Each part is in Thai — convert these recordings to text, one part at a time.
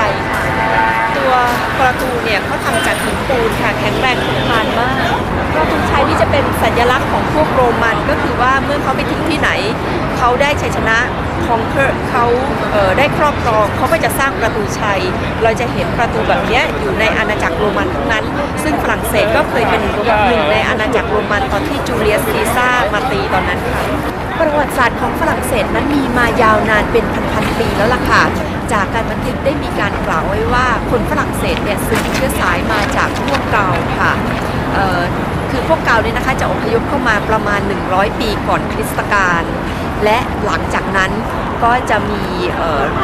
ประตูชัยค่ะตัวประตูเนี่ยเขาทำจากหินปูนค่ะแข็งแรงทนทานมากประตูชัยนี่จะเป็นสัญลักษณ์ของพวกโรมันก็คือว่าเมื่อเขาไปถึงที่ไหน เขาได้ชัยชนะเขาเได้ครอบครองเขาก็จะสร้างประตูชัย เราจะเห็นประตูแบบนี้อยู่ในอาณาจักรโรมันทั้งนั้น ซึ่งฝรั่งเศสก็เคยเป็นหนึ่งในอาณาจักรโรมันตอนที่จูเลียสซีซ่ามาตีตอนนั้นค่ะประวัติศาสตร์ของฝรั่งเศสนั้นมีมายาวนานเป็นพันๆปีแล้วล่ะค่ะ จากการบันทึกได้มีการกล่าวไว้ว่าคนฝรั่งเศสเนี่ยสืบเชื้อสายมาจากพวกเกาค่ะคือพวกเกาเนี่ยนะคะจะอพยพเข้ามาประมาณ 100 ปีก่อนคริสตกาลและหลังจากนั้นก็จะมี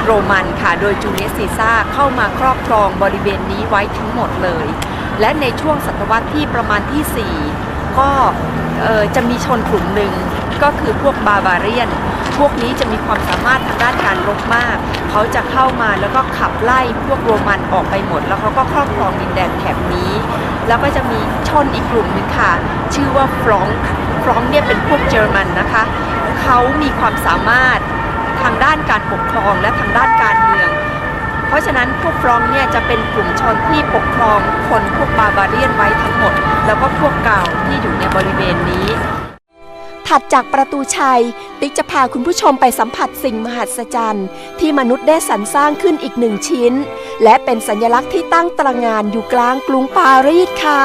โรมันค่ะ โดยจูเลียสซีซ่าเข้ามาครอบครองบริเวณนี้ไว้ทั้งหมดเลย และในช่วงศตวรรษที่ประมาณที่ 4 ก็จะมีชนกลุ่มหนึ่ง ก็คือพวกบาบาเรียน พวกนี้จะมีความสามารถทางด้านการรบมาก เขาจะเข้ามาแล้วก็ขับไล่พวกโรมันออกไปหมด แล้วเขาก็ครอบครองดินแดนแถบนี้ แล้วก็จะมีชนอีกกลุ่มหนึ่งค่ะ ชื่อว่าฟรองก์ฟรองก์เนี่ยเป็นพวกเยอรมันนะคะ เขามีความสามารถทางด้านการปกครองและทางด้านการเมือง เพราะฉะนั้นพวกฟรองเนี่ยจะเป็นกลุ่มชนที่ปกครองคนพวกบาบาเรียนไว้ทั้งหมด แล้วก็พวกเก่าที่อยู่ในบริเวณนี้ ถัดจากประตูชัย ติ๊กจะพาคุณผู้ชมไปสัมผัสสิ่งมหัศจรรย์ ที่มนุษย์ได้สรรสร้างขึ้นอีกหนึ่งชิ้น และเป็นสัญลักษณ์ที่ตั้งตระงานอยู่กลางกรุงปารีสค่ะ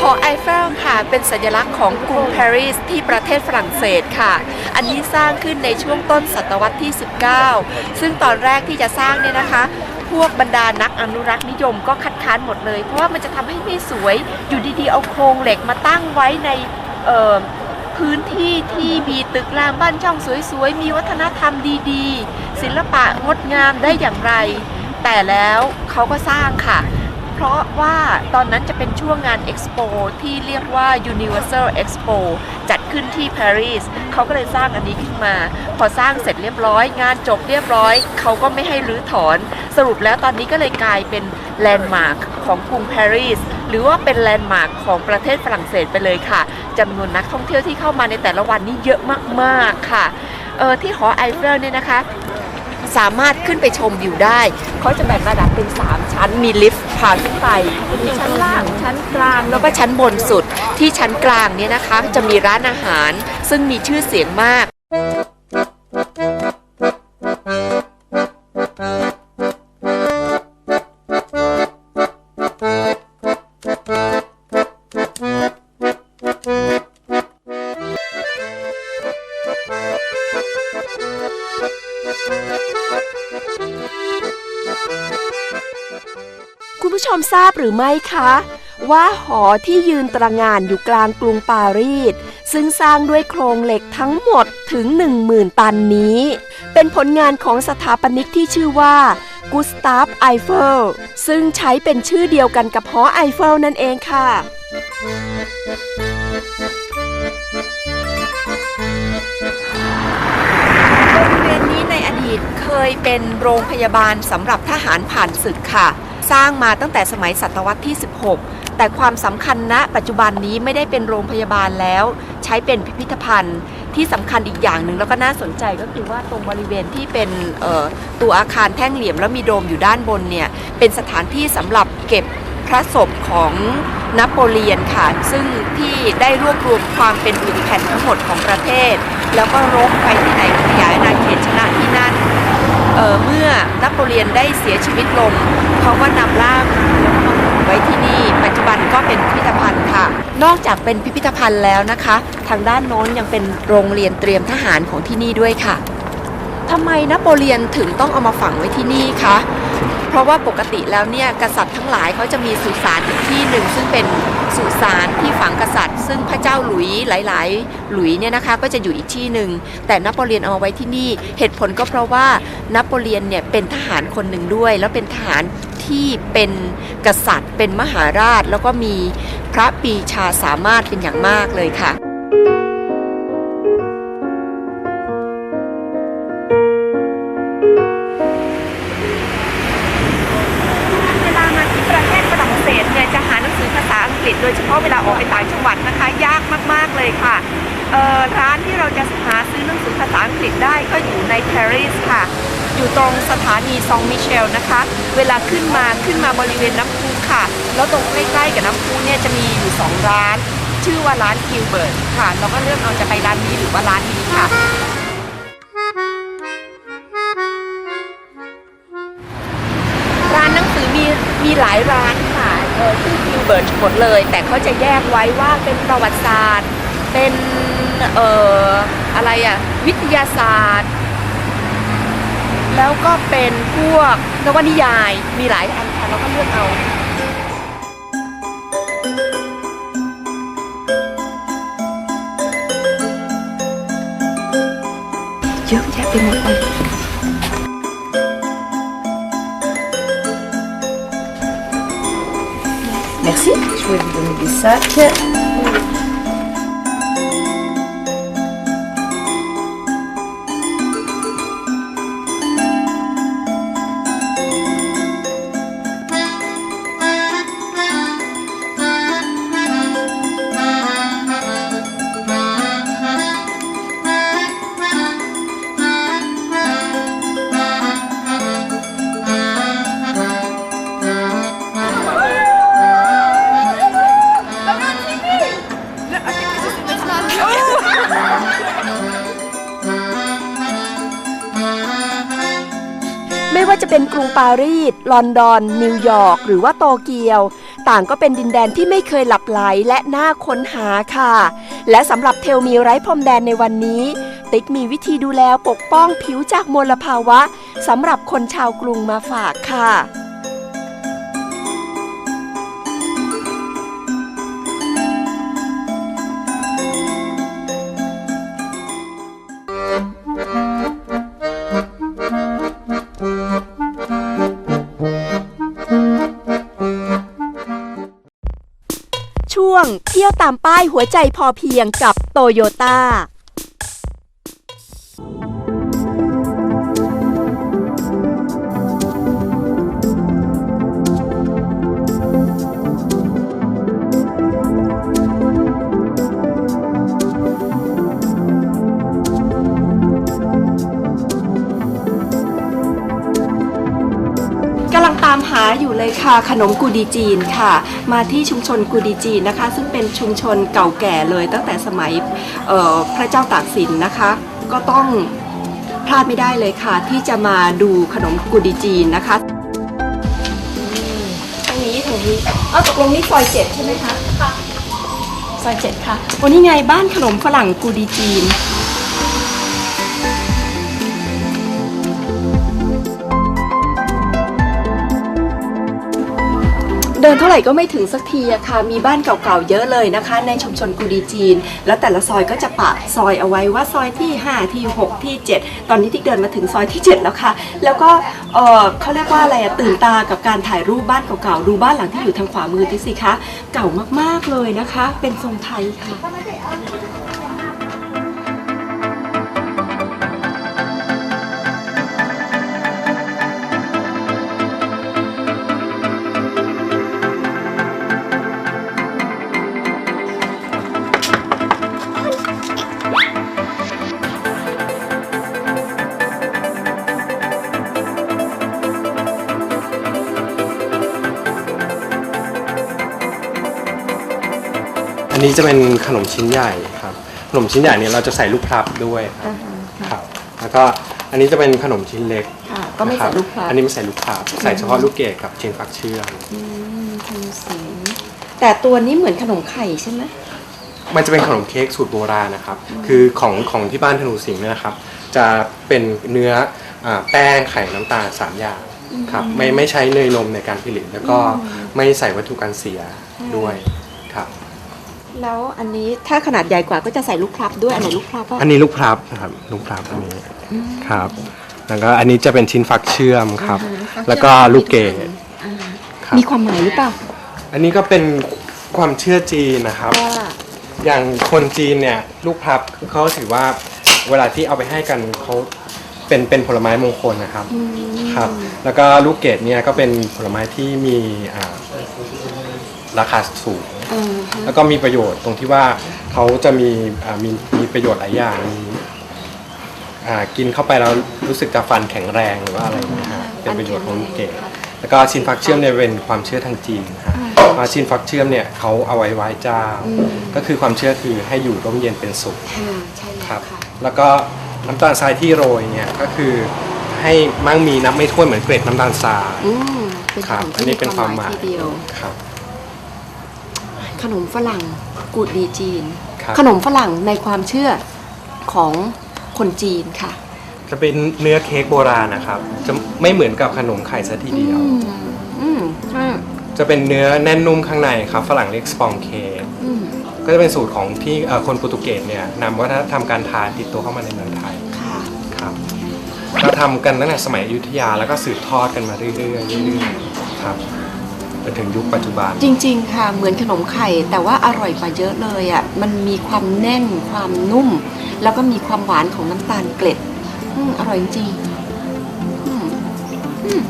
หอไอเฟลค่ะเป็นสัญลักษณ์ของกรุงปารีสที่ประเทศฝรั่งเศสค่ะ อันนี้สร้างขึ้นในช่วงต้นศตวรรษที่ 19 ซึ่งตอนแรกที่จะสร้างเนี่ยนะคะ พวกบรรดานักอนุรักษ์นิยมก็คัดค้านหมดเลย เพราะว่ามันจะทำให้ไม่สวยอยู่ดีๆเอาโครงเหล็กมาตั้งไว้ในพื้นที่ที่มีตึกรามบ้านช่องสวยๆ มีวัฒนธรรมดีๆ ศิลปะงดงามได้อย่างไร แต่แล้วเขาก็สร้างค่ะ เพราะว่าตอนนั้นจะเป็นช่วงงาน Expo ที่เรียกว่า Universal Expo จัดขึ้นที่ปารีสเขาก็เลยสร้างอันนี้ขึ้นมา พอสร้างเสร็จเรียบร้อย งานจบเรียบร้อย เขาก็ไม่ให้รื้อถอน สรุปแล้วตอนนี้ก็เลยกลายเป็นแลนด์มาร์คของกรุงปารีสหรือว่าเป็นแลนด์มาร์คของประเทศฝรั่งเศสไปเลยค่ะจำนวนนักท่องเที่ยวที่เข้ามาในแต่ละวันนี้เยอะมากๆค่ะเออที่หอไอเฟลเนี่ยนะคะ สามารถขึ้นไปชมวิวได้ เขาจะแบ่งระดับเป็น 3 ชั้นมีลิฟต์ พาขึ้นไปมีชั้นล่าง ชั้นกลางแล้วก็ชั้นบนสุดที่ชั้นกลางเนี่ยนะคะ จะมีร้านอาหาร ซึ่งมีชื่อเสียงมาก รือไม่คะ ว่าหอที่ยืนตระงานอยู่กลางกรุงปารีสซึ่งสร้างด้วยโครงเหล็กทั้งหมดถึง 10,000 ตันนี้ เป็นผลงานของสถาปนิกที่ชื่อว่ากุสตาฟไอเฟลซึ่งใช้เป็นชื่อเดียวกันกับหอไอเฟลนั่นเองค่ะบริเวณนี้ในอดีตเคยเป็นโรงพยาบาลสำหรับทหารผ่านศึกค่ะ สร้างมาตั้งแต่สมัยศตวรรษที่ 16 แต่ความสำคัญณปัจจุบันนี้ไม่ได้เป็นโรงพยาบาลแล้ว ใช้เป็นพิพิธภัณฑ์ที่สำคัญอีกอย่างหนึ่งแล้วก็น่าสนใจก็คือว่าตรงบริเวณที่เป็นตัวอาคารแท่งเหลี่ยมแล้วมีโดมอยู่ด้านบนเนี่ยเป็นสถานที่สำหรับเก็บพระศพของนโปเลียนค่ะ ซึ่งที่ได้รวบรวมความเป็นปึกแผ่นทั้งหมดของประเทศ แล้วก็รบไปที่ไหนขยายอาณาเขตชนะที่นั่นเเมื่อนโปเลียนได้เสียชีวิตลง เขาก็นำร่างแล้วก็มาฝังไว้ที่นี่ ปัจจุบันก็เป็นพิพิธภัณฑ์ค่ะ นอกจากเป็นพิพิธภัณฑ์แล้วนะคะ ทางด้านโน้นยังเป็นโรงเรียนเตรียมทหารของที่นี่ด้วยค่ะทำไมนโปเลียนถึงต้องเอามาฝังไว้ที่นี่คะเพราะว่าปกติแล้วเนี่ยกษัตริย์ทั้งหลายเขาจะมีสุสานอีกที่หนึ่ง ซึ่งเป็นสุสานที่ฝังกษัตริย์ ซึ่งพระเจ้าหลุยหลาย ๆ หลุยเนี่ยนะคะก็จะอยู่อีกที่หนึ่งแต่นโปเลียนเอามาไว้ที่นี่ เหตุผลก็เพราะว่านโปเลียนเนี่ยเป็นทหารคนหนึ่งด้วย แล้วเป็นทหาร ที่เป็นกษัตริย์ เป็นมหาราช แล้วก็มีพระปีชาสามารถเป็นอย่างมากเลยค่ะเวลามาที่ประเทศฝรั่งเศสเนี่ยจะหาหนังสือภาษาอังกฤษโดยเฉพาะเวลาออกไปต่างจังหวัดนะคะ ยากมาก ๆ เลยค่ะร้านที่เราจะหาซื้อหนังสือภาษาอังกฤษได้ก็อยู่ในปารีสค่ะ อยู่ตรงสถานีซองมิเชลนะคะ เวลาขึ้นมาขึ้นมาบริเวณน้ำพุค่ะ แล้วตรงใกล้ๆกับน้ำพุเนี่ยจะมีอยู่สองร้าน ชื่อว่าร้านกิลเบิร์ตค่ะ เราก็เลือกเอาจะไปร้านนี้หรือว่าร้านนี้ค่ะ ร้านหนังสือมีมีหลายร้านค่ะเออชื่อกิลเบิร์ตหมดเลย แต่เขาจะแยกไว้ว่าเป็นประวัติศาสตร์ เป็นเอ่ออะไรอะวิทยาศาสตร์ แล้วก็เป็นพวกนวนิยายมีหลายอันค่ะเราก็เลือกเอาเยอะแยะไปหมดเลย Merci, je vais vous donner des sacs. ปารีส ลอนดอน นิวยอร์ก หรือว่าโตเกียว ต่างก็เป็นดินแดนที่ไม่เคยหลับไหลและน่าค้นหาค่ะ และสำหรับเทลมีไร้พรมแดนในวันนี้ ติ๊กมีวิธีดูแลปกป้องผิวจากมลภาวะสำหรับคนชาวกรุงมาฝากค่ะามป้ายหัวใจพอเพียงกับโตโยต้า อยู่เลยค่ะขนมกูดีจีนค่ะ มาที่ชุมชนกูดีจีนนะคะ ซึ่งเป็นชุมชนเก่าแก่เลยตั้งแต่สมัยเอ่อพระเจ้าตากสินนะคะ ก็ต้องพลาดไม่ได้เลยค่ะ ที่จะมาดูขนมกูดีจีนนะคะตรงนี้ตรงนี้เอาตกลงนี่ซอยเจ็ดใช่ไหมคะค่ะซอยเจ็ดค่ะโอ้นี่ไงบ้านขนมฝรั่งกูดีจีน เดินเท่าไหร่ก็ไม่ถึงสักทีอะค่ะ มีบ้านเก่าๆเยอะเลยนะคะ ในชุมชนกูดีจีน แล้วแต่ละซอยก็จะปะซอยเอาไว้ว่าซอยที่ 5 ที่ 6 ที่ 7 ตอนนี้ที่เดินมาถึงซอยที่ 7 แล้วค่ะ แล้วก็เออเขาเรียกว่าอะไรอะตื่นตากับการถ่ายรูปบ้านเก่าๆ ดูบ้านหลังที่อยู่ทางขวามือที่สิคะ เก่ามากๆเลยนะคะ เป็นทรงไทยค่ะ นนี้จะเป็นขนมชิ้นใหญ่ครับ ขนมชิ้นใหญ่เนี่ยเราจะใส่ลูกพลับด้วยครับครับแล้วก็อันนี้จะเป็นขนมชิ้นเล็กค่ะก็ไม่ใส่นะครับลูกพลับอันนี้ไม่ใส่ลูกพลับใส่เฉพาะลูกเกดกับเชียงฟักเชื่อมแต่ตัวนี้เหมือนขนมไข่ใช่ไหมมันจะเป็นขนมเค้กสูตรโบราณนะครับ คือของของที่บ้านธนูสิงห์เนี่ยนะครับ จะเป็นเนื้ออ่าแป้งไข่น้ำตาลสามอย่างครับไม่ไม่ใช้เนยนมในการผลิตแล้วก็ไม่ใส่วัตถุกันเสียด้วยครับ แล้วอันนี้ถ้าขนาดใหญ่กว่าก็จะใส่ลูกพลับด้วย อันไหนลูกพลับอะอันนี้ลูกพลับนะครับลูกพลับอันนี้ครับ แล้วก็อันนี้จะเป็นชิ้นฟักเชื่อมครับ แล้วก็ลูกเกดครับมีความหมายหรือเปล่า อันนี้ก็เป็นความเชื่อจีนนะครับว่าอย่างคนจีนเนี่ยลูกพลับเขาถือว่าเวลาที่เอาไปให้กันเขาเป็นเป็นผลไม้มงคลนะครับครับ แล้วก็ลูกเกดเนี่ยก็เป็นผลไม้ที่มีอ่าราคาสูงเออฮะ แล้วก็มีประโยชน์ตรงที่ว่าเขาจะมีอ่ามีมีประโยชน์หลายอย่างมีอ่ากินเข้าไปแล้วรู้สึกจะฟันแข็งแรงหรือว่าอะไรอย่างเงี้ยฮะเป็นประโยชน์ของลูกเกดแล้วก็ชินฟักเชื่อมเนี่ยเป็นความเชื่อทางจีนฮะอ่าชินฟักเชื่อมเนี่ยเขาเอาไว้ไหว้เจ้า ก็คือความเชื่อคือให้อยู่ร่มเย็นเป็นสุขค่ะใช่แล้ครัวบค่ะแล้วก็น้ำตาลทรายที่โรยเนี่ยก็คือให้มั่งมีนับไม่ถ้วนเหมือนเกล็ดน้ำตาลทรายอืมเป็นคขรับนมอันที่นี้มีเป็นความความหหมามายยทีเดียวครับ ขนมฝรั่งกูดดีจีน ครับ ขนมฝรั่งในความเชื่อของคนจีนค่ะ จะเป็นเนื้อเค้กโบราณนะครับ จะไม่เหมือนกับขนมไข่ซะทีเดียว อืมอืมใช่จะเป็นเนื้อแน่นนุ่มข้างในครับฝรั่งเรียกสปองเค้กอืมก็จะเป็นสูตรของที่เอ่อคนโปรตุเกสเนี่ยนำวัฒนธรรมการทานติดตัวเข้ามาในเมืองไทยค่ะ ครับก็ทำกันตั้งแต่สมัยอยุธยาแล้วก็สืบทอดกันมาเรื่อยๆเรื่อยๆครับจ นถึงยุคปัจจุบัน จริง ๆ ค่ะ เหมือนขนมไข่ แต่ว่าอร่อยกว่าเยอะเลยอะ มันมีความแน่นความนุ่ม แล้วก็มีความหวานของน้ำตาลเกล็ดอืมอร่อยจริงๆอืม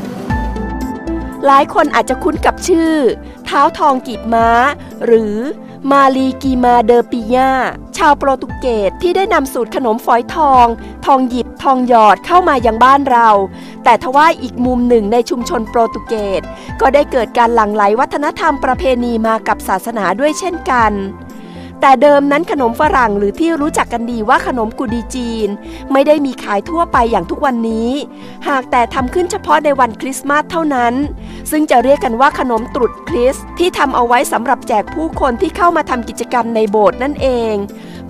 หลายคนอาจจะคุ้นกับชื่อ เท้าทองกีบม้า หรือ มาลีกีมาเดอปิยาชาวโปรตุเกสที่ได้นำสูตรขนมฝอยทอง ทองหยิบทองหยอดเข้ามายังบ้านเรา แต่ทว่าอีกมุมหนึ่งในชุมชนโปรตุเกสก็ได้เกิดการหลั่งไหลวัฒนธรรมประเพณีมากับศาสนาด้วยเช่นกัน แต่เดิมนั้นขนมฝรั่งหรือที่รู้จักกันดีว่าขนมกุดีจีน ไม่ได้มีขายทั่วไปอย่างทุกวันนี้ หากแต่ทำขึ้นเฉพาะในวันคริสต์มาสเท่านั้น ซึ่งจะเรียกกันว่าขนมตรุษคริสต์ที่ทำเอาไว้สำหรับแจกผู้คนที่เข้ามาทำกิจกรรมในโบสถ์นั่นเอง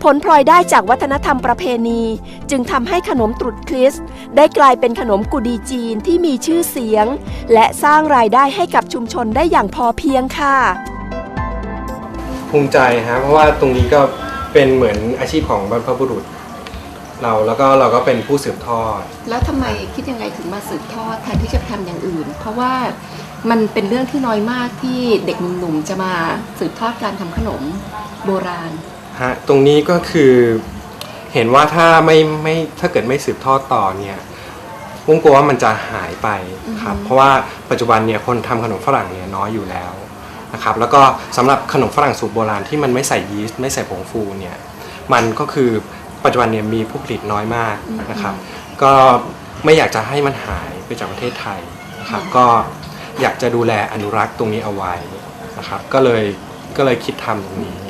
ผลพลอยได้จากวัฒนธรรมประเพณี จึงทำให้ขนมตรุษคริสต์ได้กลายเป็นขนมกุดีจีนที่มีชื่อเสียง และสร้างรายได้ให้กับชุมชนได้อย่างพอเพียงค่ะ ภูมิใจฮะเพราะว่าตรงนี้ก็เป็นเหมือนอาชีพของบรรพบุรุษ เราแล้วก็เราก็เป็นผู้สืบทอด แล้วทำไมคิดยังไงถึงมาสืบทอดแทนที่จะทำอย่างอื่น เพราะว่ามันเป็นเรื่องที่น้อยมากที่เด็กหนุ่มๆจะมาสืบทอดการทำขนมโบราณ ฮะตรงนี้ก็คือเห็นว่าถ้าไม่ไม่ถ้าเกิดไม่สืบทอดต่อเนี่ยพุ่งกลัวว่ามันจะหายไปครับเพราะว่าปัจจุบันเนี่ยคนทำขนมฝรั่งเนี่ยน้อยอยู่แล้ว นะครับแล้วก็สำหรับขนมฝรั่งสูตรโบราณที่มันไม่ใส่ยีสต์ไม่ใส่ผงฟูเนี่ยมันก็คือปัจจุบันเนี่ยมีผู้ผลิตน้อยมากนะครับ ก็ไม่อยากจะให้มันหายไปจากประเทศไทยนะครับก็อยากจะดูแลอนุรักษ์ตรงนี้เอาไว้นะครับก็เลยก็เลยคิดทำตรงนี้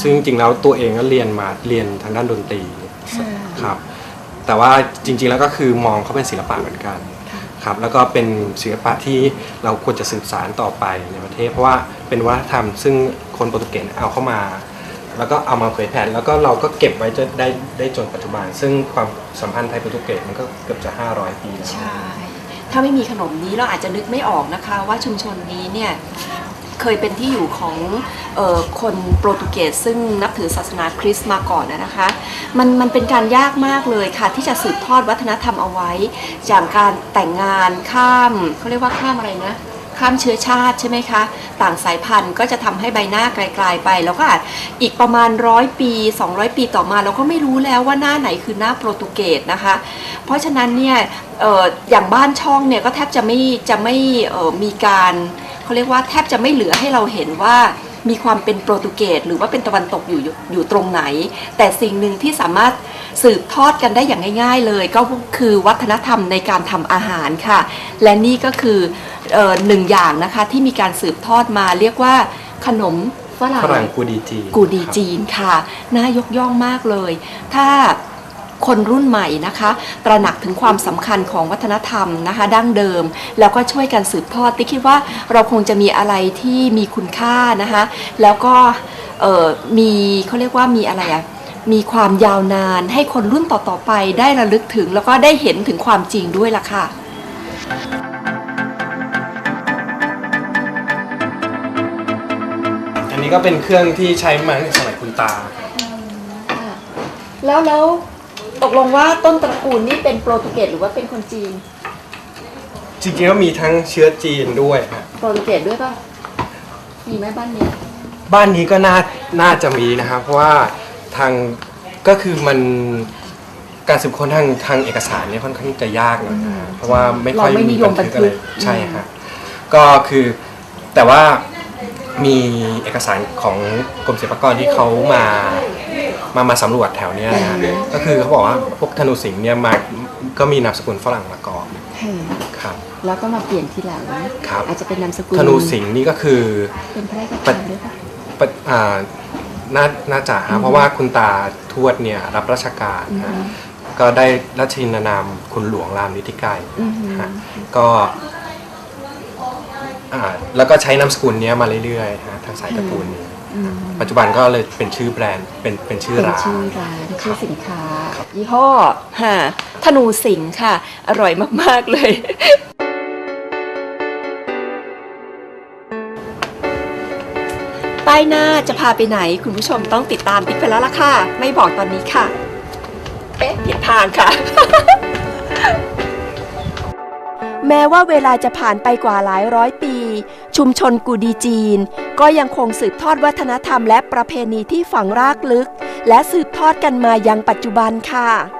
ซึ่งจริงๆแล้วตัวเองก็เรียนมาเรียนทางด้านดนตรีครับแต่ว่าจริงๆแล้วก็คือมองเขาเป็นศิลปะเหมือนกัน ครับแล้วก็เป็นศิลปะที่เราควรจะสืบสานต่อไปในประเทศ เพราะว่าเป็นวัฒนธรรมซึ่งคนโปรตุเกสเอาเข้ามา แล้วก็เอามาเผยแผ่แล้วก็เราก็เก็บไว้จนได้ได้จนปัจจุบัน ซึ่งความสัมพันธ์ไทยโปรตุเกสมันก็เกือบจะ 500 ปีแล้ว ใช่ ถ้าไม่มีขนมนี้เราอาจจะนึกไม่ออกนะคะ ว่าชุมชนนี้เนี่ยเคยเป็นที่อยู่ของ คนโปรตุเกสซึ่งนับถือศาสนาคริสต์มาก่อนนะคะมันมันเป็นการยากมากเลยค่ะ ที่จะสืบทอดวัฒนธรรมเอาไว้จากการแต่งงานข้ามเขาเรียกว่าข้ามอะไรนะข้ามเชื้อชาติใช่ไหมคะ ต่างสายพันธุ์ก็จะทำให้ใบหน้าไกลๆไป แล้วก็อาจอีกประมาณร้อยปี 200 ปีต่อมาเราก็ไม่รู้แล้วว่าหน้าไหนคือหน้าโปรตุเกสนะคะ เพราะฉะนั้นเนี่ยอออย่างบ้านช่องเนี่ยก็แทบจะไม่จะไม่มีการเขาเรียกว่าแทบจะไม่เหลือให้เราเห็นว่า มีความเป็นโปรตุเกสหรือว่าเป็นตะวันตกอยู่อยู่อยู่ตรงไหน แต่สิ่งหนึ่งที่สามารถสืบทอดกันได้อย่างง่าย ๆ เลย ก็คือวัฒนธรรมในการทำอาหารค่ะ และนี่ก็คือเอ่อหนึ่งอย่างนะคะที่มีการสืบทอดมาเรียกว่าขนมฝรั่งฝรั่งกูดีจีนกูดีจีนค่ะน่ายกย่องมากเลย ถ้า คนรุ่นใหม่นะคะ ตระหนักถึงความสำคัญของวัฒนธรรมนะคะดั้งเดิม แล้วก็ช่วยกันสืบทอดติ๊กคิดว่าเราคงจะมีอะไรที่มีคุณค่านะคะแล้วก็เอ่อมีเขาเรียกว่ามีอะไรอะมีความยาวนานให้คนรุ่นต่อๆไปได้ระลึกถึง แล้วก็ได้เห็นถึงความจริงด้วยล่ะค่ะอันนี้ก็เป็นเครื่องที่ใช้มาตั้งแต่สมัยคุณตา แล้วแล้ว ตกลงว่าต้นตระกูลนี่เป็นโปรตุเกสหรือว่าเป็นคนจีน จริงๆก็มีทั้งเชื้อจีนด้วยฮะโปรตุเกสด้วยป่ะ มีไหมบ้านนี้ บ้านนี้ก็น่าน่าจะมีนะครับเพราะว่าทางก็คือมันการสืบค้นทางทางเอกสารเนี่ยค่อนข้างจะยากหน่อยนะฮะเพราะว่าไม่ค่อยเราไม่นิยมบันทึกอะไรใช่ฮะก็คือแต่ว่ามีเอกสารของกรมศิลปากรที่เขามา มามาสำรวจแถวเนี้ยนะฮะก็คือเขาบอกว่าพวกธนูสิงห์เนี่ยมาก็มีนามสกุลฝรั่งมาก่อนค่ะครับ แล้วก็มาเปลี่ยนทีหลังครับ อาจจะเป็นนามสกุลธนูสิงห์นี่ก็คือเป็นพระราชทานด้วยปะปะอ่าน่าน่าจะฮะเพราะว่าคุณตาทวดเนี่ยรับราชการนะก็ได้ราชทินานามคุณหลวงรามนิติไกรอือหือฮะก็อ่าแล้วก็ใช้นามสกุลเนี้ยมาเรื่อยๆฮะทางสายตระกูลนี้อืม ปัจจุบันก็เลยเป็นชื่อแบรนด์เป็นเป็นชื่อเป็นร้าน ชื่อร้านชื่อสินค้ายี่ห้อฮะธนูสิงห์ค่ะ อร่อยมาก ๆ เลย ป้ายหน้าจะพาไปไหน คุณผู้ชมต้องติดตามติ๊กไปแล้วล่ะค่ะ ไม่บอกตอนนี้ค่ะ เอ๊ะผิดทางค่ะ แม้ว่าเวลาจะผ่านไปกว่าหลายร้อยปี ชุมชนกูดีจีน ก็ยังคงสืบทอดวัฒนธรรมและประเพณีที่ฝังรากลึก และสืบทอดกันมายังปัจจุบันค่ะ